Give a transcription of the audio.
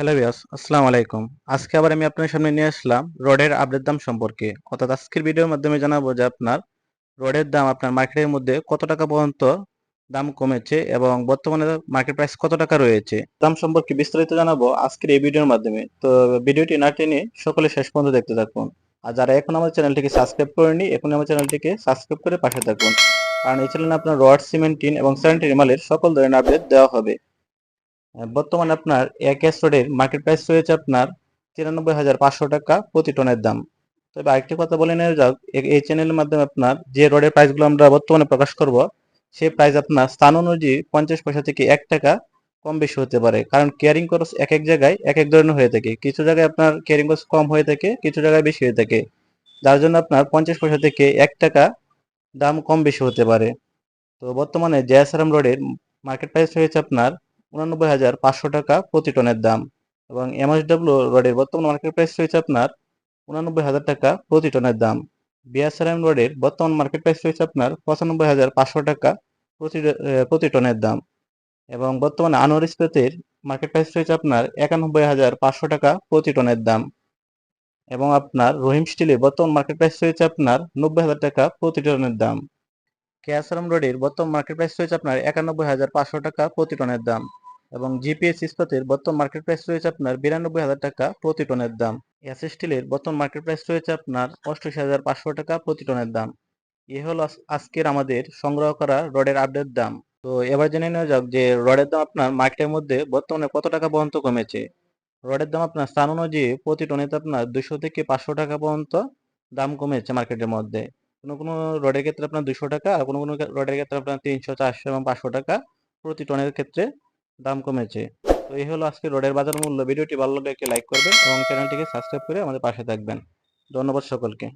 Hello বিয়াস আসসালামু আলাইকুম। আজকে আবার আমি আপনার সামনে নিয়ে আসলাম রডের আপডেট দাম সম্পর্কে। অর্থাৎ আজকের ভিডিওর মাধ্যমে জানাব যে আপনার রডের দাম আপনার মার্কেটের মধ্যে কত টাকা পর্যন্ত দাম কমেছে এবং বর্তমানে মার্কেট প্রাইস কত টাকা রয়েছে। দাম সম্পর্কে বিস্তারিত জানাব আজকের এই ভিডিওর মাধ্যমে। তো ভিডিওটি না টেনে সকলে শেষ পর্যন্ত দেখতে থাকুন। আর যারা এখন আমার চ্যানেলটিকে সাবস্ক্রাইব করেনি এখন আমার চ্যানেলটিকে সাবস্ক্রাইব করে পাশে থাকুন। কারণ এই চ্যানেলে আপনার রড সিমেন্ট টিন এবং স্যানিটারি মালের সকল ধরনের আপডেট দেওয়া হবে। বর্তমানে আপনার এক এস রোডের মার্কেট প্রাইস রয়েছে আপনার তিরানব্বই হাজার পাঁচশো টাকা প্রতি টনের দাম। তবে আরেকটি কথা বলে নেওয়া যাক এই চ্যানেলের মাধ্যমে আপনার যে রডের প্রাইসগুলো আমরা বর্তমানে প্রকাশ করব সেই প্রাইস আপনার স্থান অনুযায়ী পঞ্চাশ পয়সা থেকে এক টাকা কম বেশি হতে পারে। কারণ কেয়ারিং খরচ এক এক জায়গায় এক এক ধরনের হয়ে থাকে। কিছু জায়গায় আপনার কেয়ারিং খরচ কম হয়ে থাকে, কিছু জায়গায় বেশি হয়ে থাকে। যার জন্য আপনার পঞ্চাশ পয়সা থেকে এক টাকা দাম কম বেশি হতে পারে। তো বর্তমানে জেএসআরএম রোডের মার্কেট প্রাইস হয়েছে আপনার উনানব্বই হাজার পাঁচশো টাকা প্রতি টনের দাম। এবং এমএসডব্লিউ রডের বর্তমান মার্কেট প্রাইস রয়েছে আপনার উনানব্বই হাজার টাকা প্রতি টনের দাম। বিএসআরএম রডের বর্তমান মার্কেট প্রাইস রয়েছে আপনার পঁচানব্বই হাজার পাঁচশো টাকা প্রতি প্রতি টনের দাম। এবং বর্তমানে আনোয়ার ইস্পাতের মার্কেট প্রাইস রয়েছে আপনার একানব্বই হাজার পাঁচশো টাকা প্রতি টনের দাম। এবং আপনার রহিম স্টিলের বর্তমান মার্কেট প্রাইস রয়েছে আপনার নব্বই হাজার টাকা প্রতি টনের দাম। কেয়াসারাম রোডের বর্তমান মার্কেট প্রাইস রয়েছে আপনার একানব্বই হাজার পাঁচশো টাকা প্রতি টনের দাম। এবং জিপিএস ইস্পাতের বর্তমান মার্কেট প্রাইস রয়েছে আপনার বিরানব্বই হাজার টাকা প্রতি টনের দাম। এস স্টিলের বর্তমান মার্কেট প্রাইস রয়েছে আপনার অষ্টআশি হাজার পাঁচশো টাকা প্রতি টনের দাম। এ হলো আজকের আমাদের সংগ্রহ করা রডের আপডেট দাম। তো এবার জেনে নেওয়া যাক যে রডের দাম আপনার মার্কেটের মধ্যে বর্তমানে কত টাকা পর্যন্ত কমেছে। রডের দাম আপনার স্থান অনুযায়ী প্রতি টনেতে আপনার দুশো থেকে পাঁচশো টাকা পর্যন্ত দাম কমেছে মার্কেটের মধ্যে। কোনো কোনো রডের ক্ষেত্রে আপনার দুশো টাকা আর কোনো কোনো রডের ক্ষেত্রে আপনার তিনশো, চারশো এবং পাঁচশো টাকা প্রতি টনের ক্ষেত্রে দাম কমেছে। তো এই হলো আজকে রোডের বাজার মূল্য। ভিডিওটি ভালো লাগলে একটি লাইক করবেন এবং চ্যানেলটিকে সাবস্ক্রাইব করে আমাদের পাশে থাকবেন। ধন্যবাদ সকলকে।